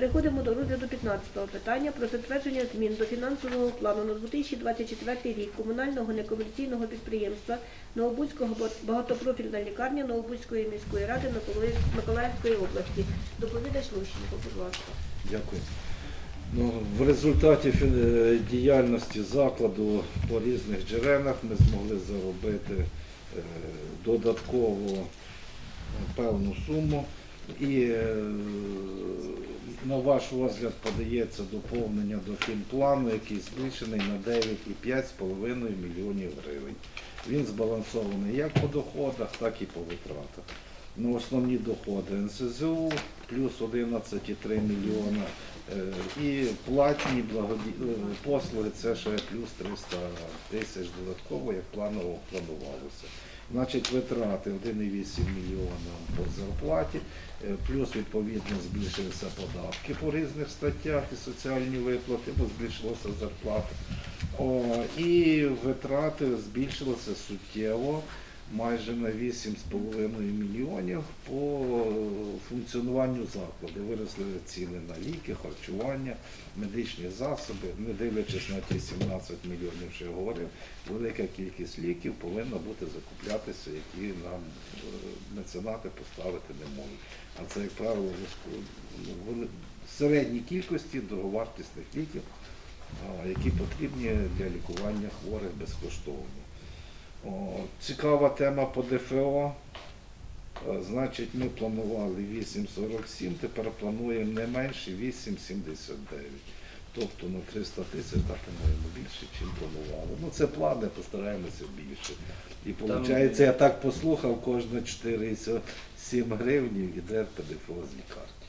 Переходимо до розгляду 15-го питання про затвердження змін до фінансового плану на 2024 рік комунального некомерційного підприємства Новобузького багатопрофільна лікарня Новобузької міської ради Миколаївської області. Доповідач Лущенко, будь ласка. Дякую. Ну, в результаті е, діяльності закладу по різних джерелах ми змогли заробити е, додатково е, певну суму. І на ваш розгляд подається доповнення до фінплану, який збільшений на 9,5,5 мільйонів гривень. Він збалансований як по доходах, так і по витратах. Ну, основні доходи НСЗУ плюс 11,3 мільйона. Е, І платні благоді... е, послуги це ще плюс 300 тисяч додатково, як планово планувалося. Значить, витрати 1,8 мільйона по зарплаті, е, плюс відповідно збільшилися податки по різних статтях і соціальні виплати, бо збільшилася зарплата. О, і витрати збільшилися суттєво майже на 8,5 мільйонів по функціонуванню закладу. Виросли ціни на ліки, харчування, медичні засоби. Не дивлячись на ті 17 мільйонів, що я говорив, велика кількість ліків повинна бути закуплятися, які нам е, меценати поставити не можуть. А це, як правило, високо- ну, вели- середні кількості дороговартісних ліків, які потрібні для лікування хворих безкоштовно. Цікава тема по ДФО. Е, Значить, ми планували 8,47, тепер плануємо не менше 8,79. Тобто на 300 тисяч, так, по-моєму, більше, ніж планували. Ну, це плани, постараємося більше. І виходить, я так послухав, кожне 4,7 гривні йде ПДФО з лікарні.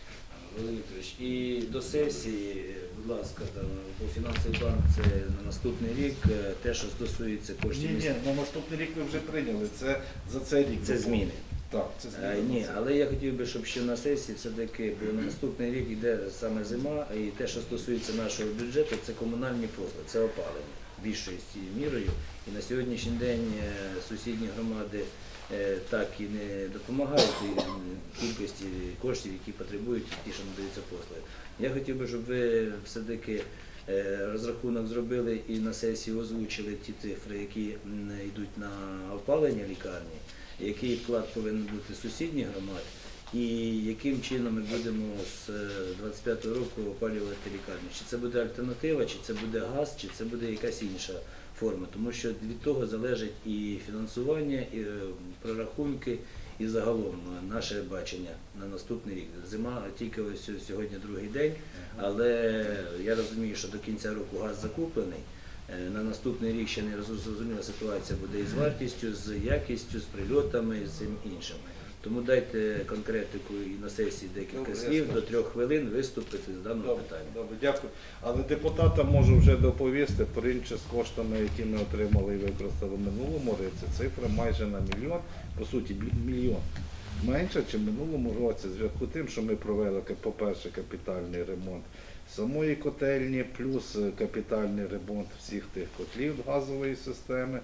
Володимир Вікторович, і до сесії, будь ласка, там по фінансовий план це на наступний рік, е, те, що стосується Ні, коштів ні, міста. на наступний рік ви вже прийняли. Це за цей рік. Це зміни. Так, це зміни. Е, Ні, але я хотів би, щоб ще на сесії все-таки, бо на наступний рік йде саме зима, і те, що стосується нашого бюджету, це комунальні послуги, це опалення більшою мірою. І на сьогоднішній день е, сусідні громади е, так і не допомагають кількості коштів, які потребують ті, що надаються послуги. Я хотів би, щоб ви все-таки е, розрахунок зробили і на сесії озвучили ті цифри, які йдуть на опалення лікарні який вклад повинен бути сусідніх громад, і яким чином ми будемо з 25-го року опалювати лікарню. Чи це буде альтернатива, чи це буде газ, чи це буде якась інша форма. Тому що від того залежить і фінансування, і е, прорахунки, і загалом е, наше бачення на наступний рік. Зима тільки ось сьогодні другий день, але я розумію, що до кінця року газ закуплений. Е, На наступний рік ще не зрозуміла ситуація буде і з вартістю, з якістю, з прильотами, і з цим іншим. Тому дайте конкретику і на сесії декілька слів до трьох хвилин виступити з даного Добре, питання. добре, дякую. Але депутатам можу вже доповісти, порівнюючи з коштами, які ми отримали і використали в минулому році, цифра майже на мільйон, по суті, мільйон. Менше, ніж в минулому році, в зв'язку з тим, що ми провели, по-перше, капітальний ремонт самої котельні, плюс е, капітальний ремонт всіх тих котлів газової системи,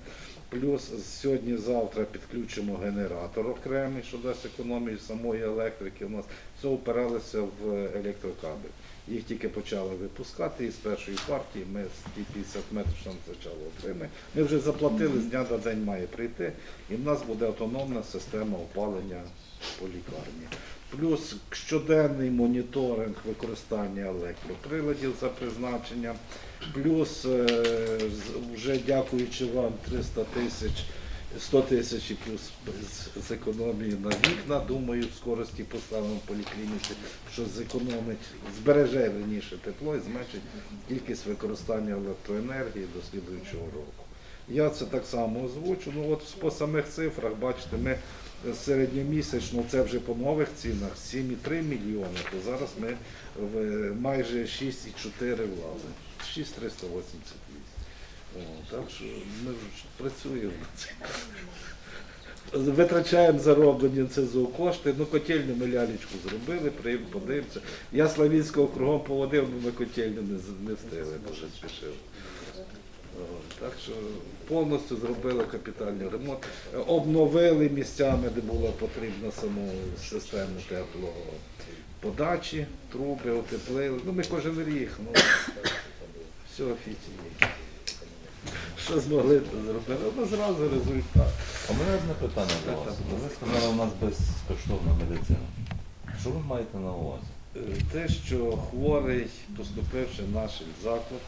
плюс сьогодні-завтра підключимо генератор окремий, що дасть економію самої електрики. У нас все опиралося в електрокабель. Їх тільки почали випускати і з першої партії ми з ті 50 метрів, що нам почало отримати. Ми вже заплатили, з дня на день має прийти, і в нас буде автономна система опалення по лікарні. Плюс щоденний моніторинг використання електроприладів за призначенням, плюс е, вже дякуючи вам 300 тисяч 100 тисяч плюс з- економії на вікна, думаю, в скорості поставимо поліклініці, що зекономить, збереже раніше тепло і зменшить кількість використання електроенергії до слідуючого року. Я це так само озвучу. Ну от по самих цифрах, бачите, ми середньомісячно, це вже по нових цінах, 7,3 мільйони, то зараз ми в майже 6,4 влазимо. 6,388. Так що ми працюємо. Витрачаємо зароблені НСЗУ кошти. Ну, котельню ми лялечку зробили, приїм, подивимося. Я Славінського кругом поводив, але на котельню не, не встигли, бо вже спішив. Так що повністю зробили капітальний ремонт. Обновили місцями, де було потрібно саму систему тепло, подачі, труби утеплили. Ну ми кожен рік, ну все офіційно. Що змогли, то зробили. Ну зразу результат. А мене одне питання до вас. Ви сказали, у нас безкоштовна медицина. Що ви маєте на увазі? Е, Те, що хворий, поступивши в наш заклад,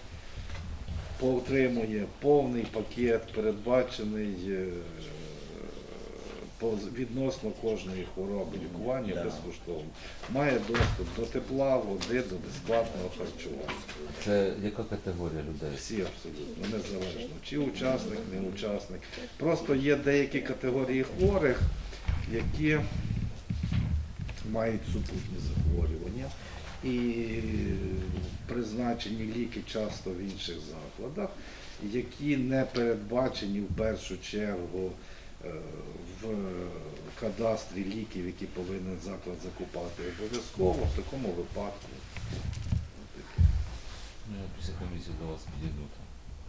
отримує повний пакет, передбачений е, відносно кожної хвороби лікування Да. безкоштовно. Має доступ до тепла, води, до безплатного харчування. Це яка категорія людей? Всі абсолютно, незалежно. Чи учасник, не учасник. Просто є деякі категорії хворих, які мають супутні захворювання. І призначені ліки часто в інших закладах, які не передбачені в першу чергу е, в кадастрі ліків, які повинен заклад закупати обов'язково в такому випадку. Ну, я після комісії до вас підійду,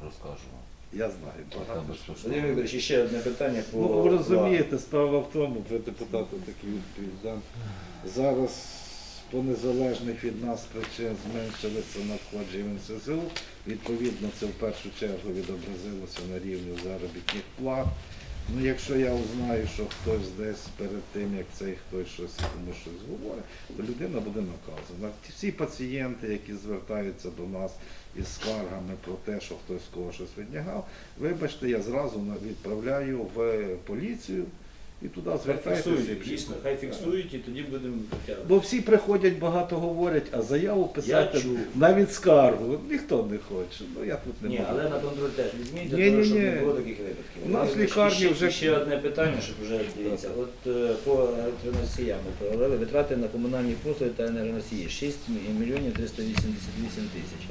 розкажу вам. Я знаю, багато що. Володимир Вікторович, ще одне питання по Ну, ви розумієте, справа в тому, ви депутати такі відповідь. Зараз по незалежних від нас причин зменшилися надходження в НСЗУ. Відповідно, це в першу чергу відобразилося на рівні заробітних плат. Ну, якщо я узнаю, що хтось десь перед тим, як цей хтось щось комусь щось говорить, то людина буде наказана. Всі пацієнти, які звертаються до нас із скаргами про те, що хтось з кого щось віднягав, вибачте, я зразу відправляю в поліцію і туди звертайтеся. фіксують, дійсно, хай фіксують і тоді будемо. Бо всі приходять, багато говорять, а заяву писати чув. навіть скаргу. Ніхто не хоче. Ну я тут не Ні, можу. але на контроль теж візьміть, для Ні, того, ні, щоб ні. не було таких випадків. У нас в лікарні вже- ще, одне питання, щоб вже дивіться. От е, по електроносіям ми провели витрати на комунальні послуги та енергоносії 6 мільйонів 388 тисяч.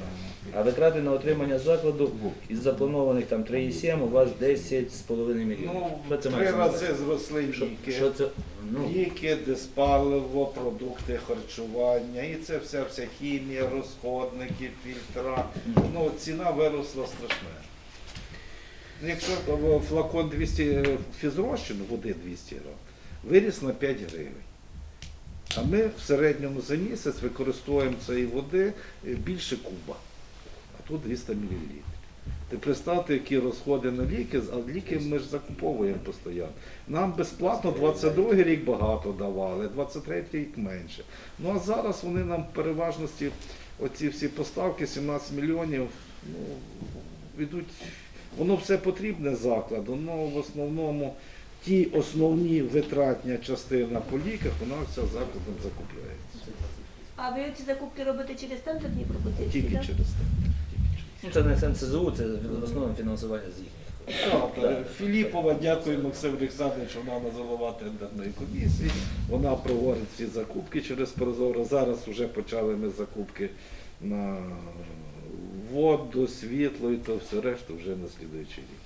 А витрати на отримання закладу із запланованих там 3,7 у вас 10,5 мільйонів. Ну, Що це три мається на рази увазі? Зросли Що, ліки. що це? Ну, Ліки, диспаливо, продукти харчування, і це вся вся хімія, розходники, фільтра. Ну, ціна виросла страшна. Ну, Якщо е, флакон 200 фізрозчину, води 200 грам, виріс на 5 гривень. А ми в середньому за місяць використовуємо цієї води е, більше куба, а тут 200 мл. Ти представте, які розходи на ліки, а ліки ми ж закуповуємо постійно. Нам безплатно 22 рік багато давали, 23 рік менше. Ну а зараз вони нам в переважності, оці всі поставки, 17 мільйонів, ну, йдуть, воно все потрібне закладу, але в основному ті основні витратня частина по ліках, вона вся закладом закупляється. А ви ці закупки робите через тендерні пропозиції? Тільки так? через те. Ну, це не НСЗУ, це в основному фінансування з їхніх. Так, так. Філіпова, дякую Максим Олександрович, вона на тендерної комісії. Вона проводить всі закупки через Прозоро. Зараз вже почали ми закупки на воду, світло і то все решту вже на слідуючий рік.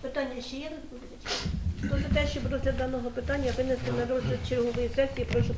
Питання ще є? Хто за те, щоб розгляд даного питання винести на розгляд чергової сесії, прошу